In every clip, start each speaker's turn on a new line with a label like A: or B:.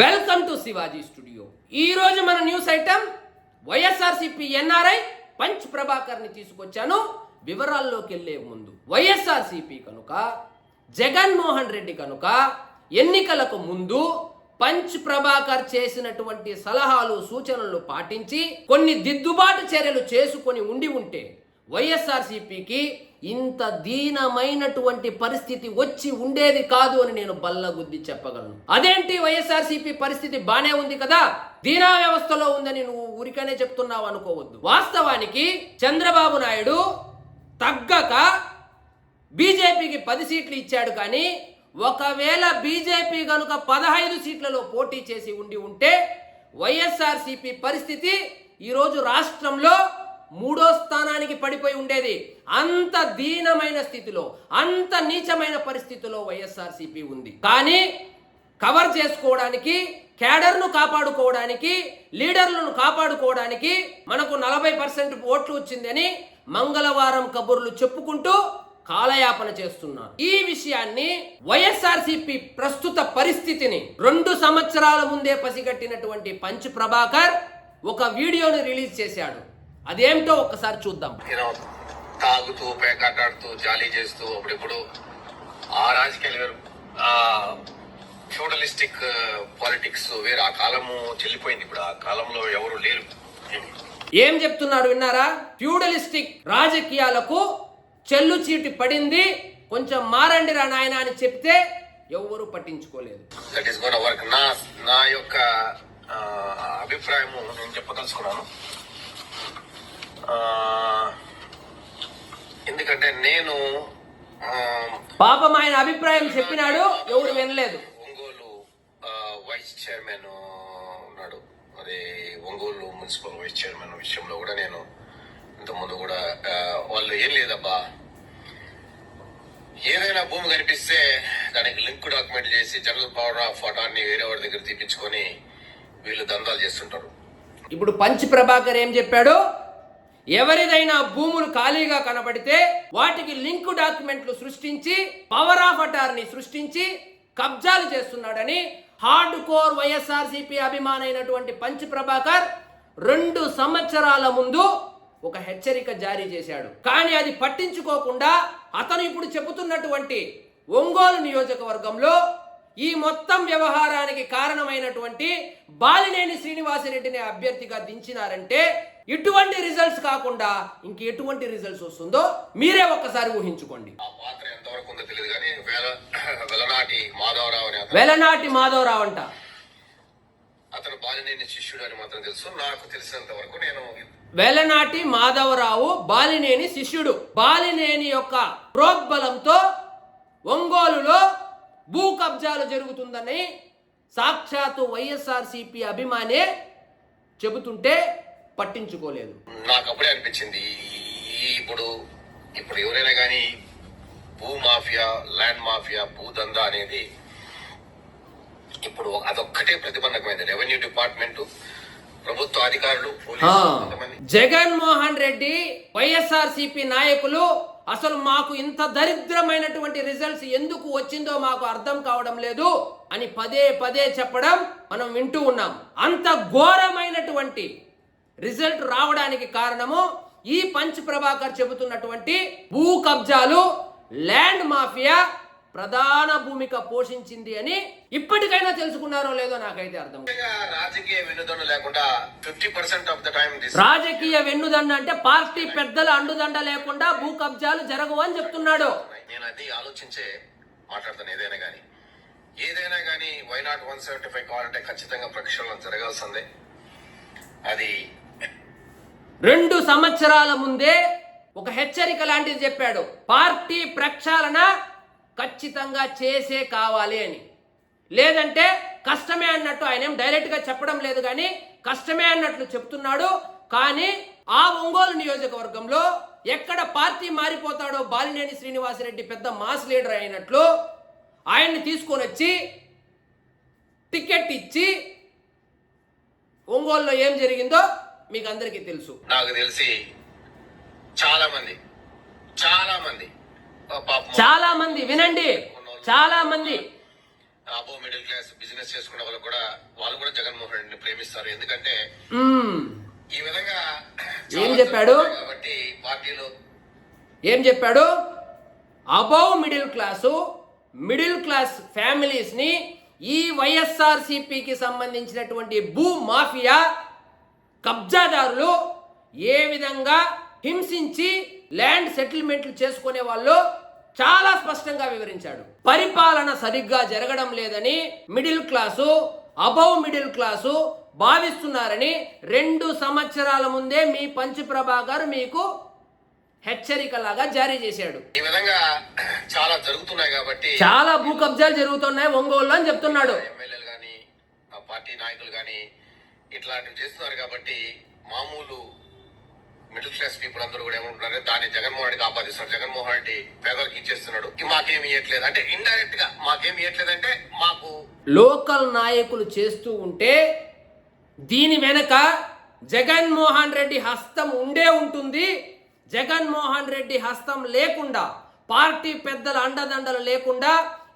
A: Welcome to Shivaji studio. ఈ రోజు మన news item YSRCP NRI punch ప్రభాకర్ని తీసుకొచ్చాను. వివరాల్లోకి వెళ్ళే ముందు వైఎస్ఆర్సీపీ కనుక జగన్మోహన్ రెడ్డి కనుక ఎన్నికలకు ముందు పంచ్ ప్రభాకర్ చేసినటువంటి సలహాలు సూచనలు పాటించి కొన్ని దిద్దుబాటు చర్యలు చేసుకొని ఉండి ఉంటే వైఎస్ఆర్సీపీకి ఇంత దీనమైనటువంటి పరిస్థితి వచ్చి ఉండేది కాదు అని నేను బల్లగుద్ది చెప్పగలను. అదేంటి వైఎస్ఆర్సీపీ పరిస్థితి బానే ఉంది కదా? దీనా వ్యవస్థలో ఉందని నువ్వు ఊరికనే చెప్తున్నావు అనుకోవద్దు. వాస్తవానికి చంద్రబాబు నాయుడు తగ్గక బీజేపీకి పది సీట్లు ఇచ్చాడు కానీ ఒకవేళ బీజేపీ కనుక పదహైదు సీట్లలో పోటీ చేసి ఉండి ఉంటే వైఎస్ఆర్సీపీ పరిస్థితి ఈరోజు రాష్ట్రంలో మూడో స్థానానికి పడిపోయి ఉండేది. అంత దీనమైన స్థితిలో అంత నీచమైన పరిస్థితిలో వైఎస్ఆర్సీపీ ఉంది. కానీ కవర్ చేసుకోవడానికి క్యాడర్ను కాపాడుకోవడానికి లీడర్లను కాపాడుకోవడానికి మనకు నలభై పర్సెంట్ ఓట్లు వచ్చిందని మంగళవారం కబుర్లు చెప్పుకుంటూ కాలయాపన చేస్తున్నారు. ఈ విషయాన్ని వైఎస్ఆర్సీపీ ప్రస్తుత పరిస్థితిని రెండు సంవత్సరాల ముందే పసిగట్టినటువంటి పంచ్ ప్రభాకర్ ఒక వీడియోను రిలీజ్ చేశాడు. అదేమిటో ఒక్కసారి చూద్దాం.
B: తాగుతూ పేకాటాడుతూ జాలీ చేస్తూ అప్పుడిప్పుడు ఆ రాజకీయాలు వేరు. ఆ ఫ్యూడలిస్టిక్ పాలిటిక్స్ వేరు. ఆ కాలము చెల్లిపోయింది ఇప్పుడు. ఆ కాలంలో ఎవరు లేరు.
A: ఏం చెప్తున్నాడు విన్నారా? ఫ్యూడలిస్టిక్ రాజకీయాలకు చెల్లు చీటి పడింది. కొంచెం మారండి రా నాయన అని చెప్తే ఎవ్వరూ పట్టించుకోలేదు.
B: దట్ ఈస్ గోన్ వర్క్ నా నా యొక్క అభిప్రాయము నేను చెప్పదలుచుకున్నాను. ఎందుకంటే నేను
A: పాపం ఆయన అభిప్రాయం చెప్పినాడు ఎవరు వినలేదు.
B: ఒంగోలు వైస్ చైర్మన్ ఉన్నాడు. మరి ఒంగోలు మున్సిపల్ వైస్ చైర్మన్ విషయంలో కూడా నేను ఇంతకుముందు కూడా వాళ్ళు ఏం లేదబ్బా. ఏదైనా భూమి కనిపిస్తే దానికి లింక్ డాక్యుమెంట్ చేసి జనరల్ పవర్ ఆఫ్ ఫోటాన్ని వేరే వాడి దగ్గర తీపించుకొని వీళ్ళు దందాలు చేస్తుంటారు.
A: ఇప్పుడు పంచ్ ప్రభాకర్ ఏం చెప్పాడు? ఎవరిదైనా భూములు ఖాళీగా కనబడితే వాటికి లింక్ డాక్యుమెంట్లు సృష్టించి పవర్ ఆఫ్ అటార్నీ సృష్టించి కబ్జాలు చేస్తున్నాడని హార్డ్ కోర్ వైఎస్ఆర్సీపీ అభిమానైనటువంటి పంచ్ ప్రభాకర్ రెండు సంవత్సరాల ముందు ఒక హెచ్చరిక జారీ చేశాడు. కానీ అది పట్టించుకోకుండా అతను ఇప్పుడు చెబుతున్నటువంటి ఒంగోలు నియోజకవర్గంలో ఈ మొత్తం వ్యవహారానికి కారణమైనటువంటి బాలినేని శ్రీనివాసరెడ్డిని అభ్యర్థిగా దించినారంటే ఇటువంటి రిజల్ట్స్ కాకుండా ఇంక ఎటువంటి రిజల్ట్స్ వస్తుందో మీరే ఒక్కసారి ఊహించుకోండి.
B: వెలనాటి మాధవరావు
A: అంట.
B: అతను బాలినేని శిష్యుడు అని మాత్రం తెలుసు. నాకు తెలిసినంత వరకు నేను
A: వెలనాటి మాధవరావు బాలినేని శిష్యుడు. బాలినేని యొక్క ప్రోద్బలంతో ఒంగోలులో భూ కబ్జాలు జరుగుతుందని సాక్షాత్తు వైఎస్ఆర్సీపీ అభిమానే చెబుతుంటే పట్టించుకోలేదు.
B: నాకు అప్పుడే అనిపించింది ఇప్పుడు ఇప్పుడు ఎవరైనా కానీ భూ మాఫియా ల్యాండ్ మాఫియా భూ దందా అనేది ఇప్పుడు అదొక్కటే ప్రతిబంధకమైంది. రెవెన్యూ డిపార్ట్మెంట్ ప్రభుత్వ అధికారులు
A: జగన్మోహన్ రెడ్డి వైఎస్ఆర్సీపీ నాయకులు అసలు మాకు ఇంత దరిద్రమైనటువంటి రిజల్ట్స్ ఎందుకు వచ్చిందో మాకు అర్థం కావడం లేదు అని పదే పదే చెప్పడం మనం వింటూ ఉన్నాం. అంత ఘోరమైనటువంటి రిజల్ట్ రావడానికి కారణము ఈ పంచ్ ప్రభాకర్ చెబుతున్నటువంటి భూ కబ్జాలు ల్యాండ్ మాఫియా ప్రధాన భూమిక పోషించింది అని ఇప్పటికైనా తెలుసుకున్నారో లేదో నాకైతే అర్థం.
B: రాజకీయ వినోదం లేకుండా fifty percent of the time
A: రాజకీయ వెన్నుదండ అంటే పార్టీ పెద్దల అండుదండ లేకుండా భూ కబ్జాలు జరగవు అని చెప్తున్నాడు.
B: నేను అది ఆలోచించే మాట్లాడతాను ఏదైనా కానీ. ఏదైనా కానీ why not one seventy five కావాలంటే ఖచ్చితంగా ప్రక్షాళన జరగాల్సిందే. అది
A: రెండు సంవత్సరాల ముందే ఒక హెచ్చరిక లాంటిది చెప్పాడు. పార్టీ ప్రక్షాళన ఖచ్చితంగా చేసే కావాలి అని. లేదంటే కష్టమే అన్నట్టు ఆయన ఏం డైరెక్ట్గా చెప్పడం లేదు కానీ కష్టమే అన్నట్లు చెప్తున్నాడు. కానీ ఆ ఒంగోలు నియోజకవర్గంలో ఎక్కడ పార్టీ మారిపోతాడో బాలినేని శ్రీనివాసరెడ్డి పెద్ద మాస్ లీడర్ అయినట్లు ఆయన్ని తీసుకొని వచ్చి టికెట్ ఇచ్చి ఒంగోలులో ఏం జరిగిందో మీకు అందరికీ తెలుసు.
B: నాకు తెలిసి చాలా మంది చాలా మంది
A: చాలా మంది వినండి. చాలా మంది
B: అబో మిడిల్ క్లాస్ బిజినెస్ చేసుకునే వాళ్ళు కూడా ప్రేమిస్తారు. ఎందుకంటే. ఈ విధంగా
A: ఏం చెప్పాడు?
B: కాబట్టి పార్టీలో
A: ఏం చెప్పాడు? Above middle class middle class ఫ్యామిలీస్ని ఈ వైఎస్ఆర్సిపికి సంబంధించినటువంటి భూ మాఫియా కబ్జాదారులు ఏ విధంగా హింసించి ల్యాండ్ సెటిల్మెంట్లు చేసుకునే వాళ్ళు చాలా స్పష్టంగా వివరించాడు. పరిపాలన సరిగ్గా జరగడం లేదని middle class above middle class భావిస్తున్నారని రెండు సంవత్సరాల ముందే మీ పంచ ప్రభాకర్ మీకు హెచ్చరికలాగా జారీ చేశాడు.
B: ఈ విధంగా చాలా జరుగుతున్నాయి కాబట్టి
A: చాలా భూ కబ్జాలు జరుగుతున్నాయి ఒంగోలు అని చెప్తున్నాడు.
B: ఎమ్మెల్యేలు పార్టీ నాయకులు కానీ ఇట్లాంటివి చేస్తున్నారు కాబట్టి మామూలు మిడిల్ క్లాస్ పీపుల్ అందరూ కూడా ఏమంటున్నారు దాన్ని జగన్మోహన్ రెడ్డికి ఆపాదిస్తున్నారు జగన్మోహన్ రెడ్డి పేదలకు ఇచ్చేస్తున్నాడు. మాకేమి ఇవ్వట్లేదు అంటే ఇండైరెక్ట్గా మాకేమి ఇవ్వట్లేదు అంటే మాకు
A: లోకల్ నాయకులు చేస్తూ ఉంటే దీని వెనక జగన్మోహన్ రెడ్డి హస్తం ఉండే ఉంటుంది. జగన్మోహన్ రెడ్డి హస్తం లేకుండా పార్టీ పెద్దల అండదండలు లేకుండా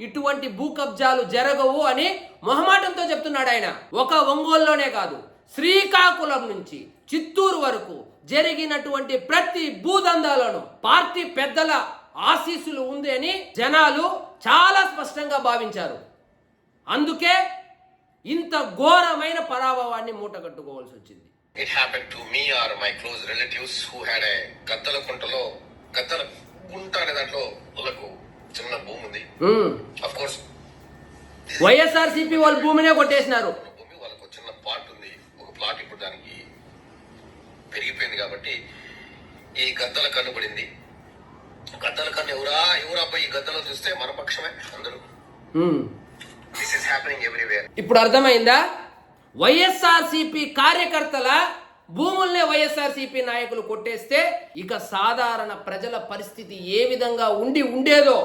A: ఇటువంటి భూ కబ్జాలు జరగవు అని మొహమాటంతో చెప్తున్నాడు ఆయన. ఒక ఒంగోలులోనే కాదు శ్రీకాకుళం నుంచి చిత్తూరు వరకు జరిగినటువంటి ప్రతి భూదందాలను పార్టీ పెద్దల ఆశీస్సులు ఉంది అని జనాలు చాలా స్పష్టంగా భావించారు. అందుకే ఇంత ఘోరమైన పరాభవాన్ని మూటగట్టుకోవాల్సి వచ్చింది.
B: It happen to me or my close relatives who had a Gaddala కుంటలో Gaddala కుంట అనే దాంట్లో వాళ్ళకు చిన్న భూమి ఉంది. అఫ్ కోర్స్
A: వైఎస్ఆర్ సిపి వాళ్ళ భూమినే కొట్టేసినారు.
B: భూమి వాళ్ళకు చిన్న ప్లాట్ ఉంది. ఒక ప్లాట్ ఇప్పుడు దానికి పెరిగిపోయింది కాబట్టి ఈ గద్దల కన్ను పడింది. గద్దల కన్ను ఎవరా ఎవరా ఈ గద్దలు చూస్తే మన పక్షమే అందరూ. దిస్ ఇస్ హ్యాపెనింగ్ ఎవ్రీవేర్
A: ఇప్పుడు అర్థమైందా? వైఎస్ఆర్సిపి కార్యకర్తల భూముల్నే వైఎస్ఆర్సిపి నాయకులు కొట్టేస్తే ఇక సాధారణ ప్రజల పరిస్థితి ఏ విధంగా ఉండి ఉండేదో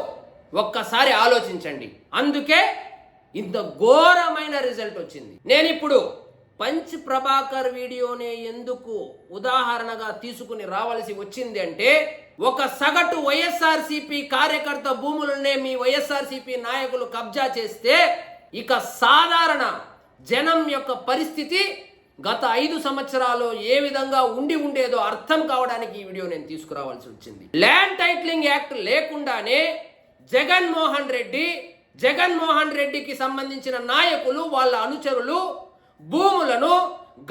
A: ఒక్కసారి ఆలోచించండి. అందుకే ఇంత ఘోరమైన రిజల్ట్ వచ్చింది. నేను ఇప్పుడు పంచ్ ప్రభాకర్ వీడియోనే ఎందుకు ఉదాహరణగా తీసుకుని రావాల్సి వచ్చింది అంటే ఒక సగటు వైఎస్ఆర్సీపీ కార్యకర్త భూములనే మీ వైఎస్ఆర్సీపీ నాయకులు కబ్జా చేస్తే ఇక సాధారణ జనం యొక్క పరిస్థితి గత ఐదు సంవత్సరాలు ఏ విధంగా ఉండి ఉండేదో అర్థం కావడానికి ఈ వీడియో నేను తీసుకురావాల్సి వచ్చింది. ల్యాండ్ టైటిలింగ్ యాక్ట్ లేకుండానే జగన్మోహన్ రెడ్డి జగన్మోహన్ రెడ్డికి సంబంధించిన నాయకులు వాళ్ళ అనుచరులు భూములను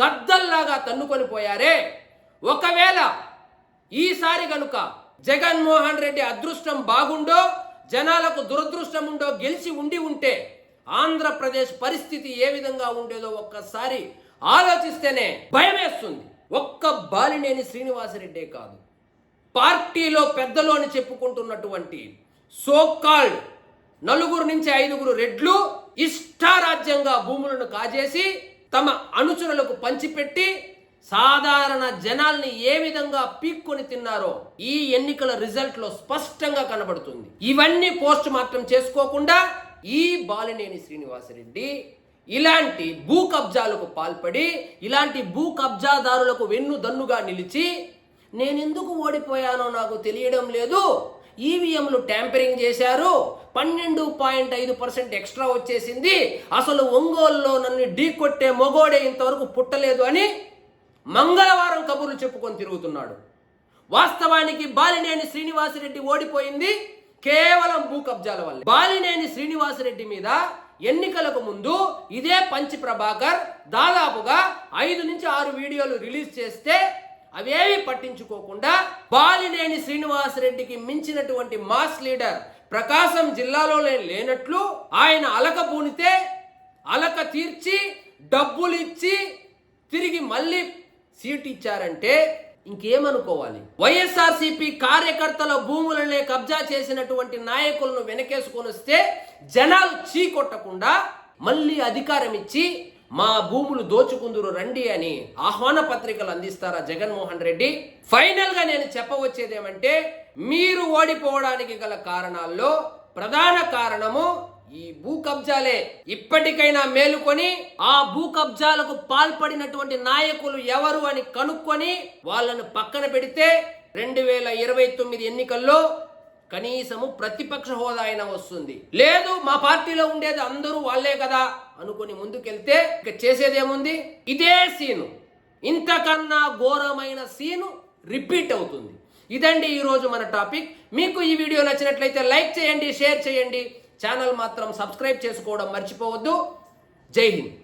A: గద్దల్లాగా తన్నుకొని పోయారే. ఒకవేళ ఈసారి కనుక జగన్మోహన్ రెడ్డి అదృష్టం బాగుండో జనాలకు దురదృష్టం ఉండో గెలిచి ఉండి ఉంటే ఆంధ్రప్రదేశ్ పరిస్థితి ఏ విధంగా ఉండేదో ఒక్కసారి ఆలోచిస్తేనే భయమేస్తుంది. ఒక్క బాలినేని శ్రీనివాసరెడ్డే కాదు. పార్టీలో పెద్దలు అని చెప్పుకుంటున్నటువంటి సోకాల్డ్ నలుగురు నుంచి ఐదుగురు రెడ్లు ఇష్టారాజ్యంగా భూములను కాజేసి తమ అనుచరులకు పంచిపెట్టి సాధారణ జనాల్ని ఏ విధంగా పీక్కొని తిన్నారో ఈ ఎన్నికల రిజల్ట్లో స్పష్టంగా కనబడుతుంది. ఇవన్నీ పోస్ట్ మార్టం చేసుకోకుండా ఈ బాలినేని శ్రీనివాసరెడ్డి ఇలాంటి భూ కబ్జాలకు పాల్పడి ఇలాంటి భూ కబ్జాదారులకు వెన్ను దన్నుగా నిలిచి నేనెందుకు ఓడిపోయానో నాకు తెలియడం లేదు. ఈవీఎంలు ట్యాంపరింగ్ చేశారు. పన్నెండు పాయింట్ ఐదు పర్సెంట్ ఎక్స్ట్రా వచ్చేసింది. అసలు ఒంగోలులో నన్ను ఢీ కొట్టే మొగోడే ఇంతవరకు పుట్టలేదు అని మంగళవారం కబుర్లు చెప్పుకొని తిరుగుతున్నాడు. వాస్తవానికి బాలినేని శ్రీనివాసరెడ్డి ఓడిపోయింది కేవలం భూ కబ్జాల వల్ల. బాలినేని శ్రీనివాసరెడ్డి మీద ఎన్నికలకు ముందు ఇదే పంచి ప్రభాకర్ దాదాపుగా ఐదు నుంచి ఆరు వీడియోలు రిలీజ్ చేస్తే అవేవి పట్టించుకోకుండా బాలినేని శ్రీనివాసరెడ్డికి మించినటువంటి మాస్ లీడర్ ప్రకాశం జిల్లాలో లేనట్లు ఆయన అలక పూనితే అలక తీర్చి డబ్బులు ఇచ్చి తిరిగి మళ్ళీ సీట్ ఇచ్చారంటే ఇంకేమనుకోవాలి? వైఎస్ఆర్సీపీ కార్యకర్తల భూములనే కబ్జా చేసినటువంటి నాయకులను వెనకేసుకొని వస్తే జనాలు చీకొట్టకుండా మళ్ళీ అధికారం ఇచ్చి మా భూములు దోచుకుందురు రండి అని ఆహ్వాన పత్రికలు అందిస్తారా జగన్మోహన్ రెడ్డి? ఫైనల్గా నేను చెప్పవచ్చేది ఏమంటే మీరు ఓడిపోవడానికి గల కారణాల్లో ప్రధాన కారణము ఈ భూ కబ్జాలే ఇప్పటికైనా మేలుకొని ఆ భూ కబ్జాలకు పాల్పడినటువంటి నాయకులు ఎవరు అని కనుక్కొని వాళ్ళను పక్కన పెడితే రెండు వేల ఇరవై తొమ్మిది ఎన్నికల్లో కనీసము ప్రతిపక్ష హోదా అయినా వస్తుంది. లేదు మా పార్టీలో ఉండేది అందరూ వాళ్ళే కదా అనుకుని ముందుకెళ్తే ఇక చేసేదేముంది? ఇదే సీను. ఇంతకన్నా ఘోరమైన సీను రిపీట్ అవుతుంది. ఇదండి ఈరోజు మన టాపిక్. మీకు ఈ వీడియో నచ్చినట్లయితే లైక్ చేయండి షేర్ చేయండి. ఛానల్ మాత్రం సబ్స్క్రైబ్ చేసుకోవడం మర్చిపోవద్దు. జై హింద్.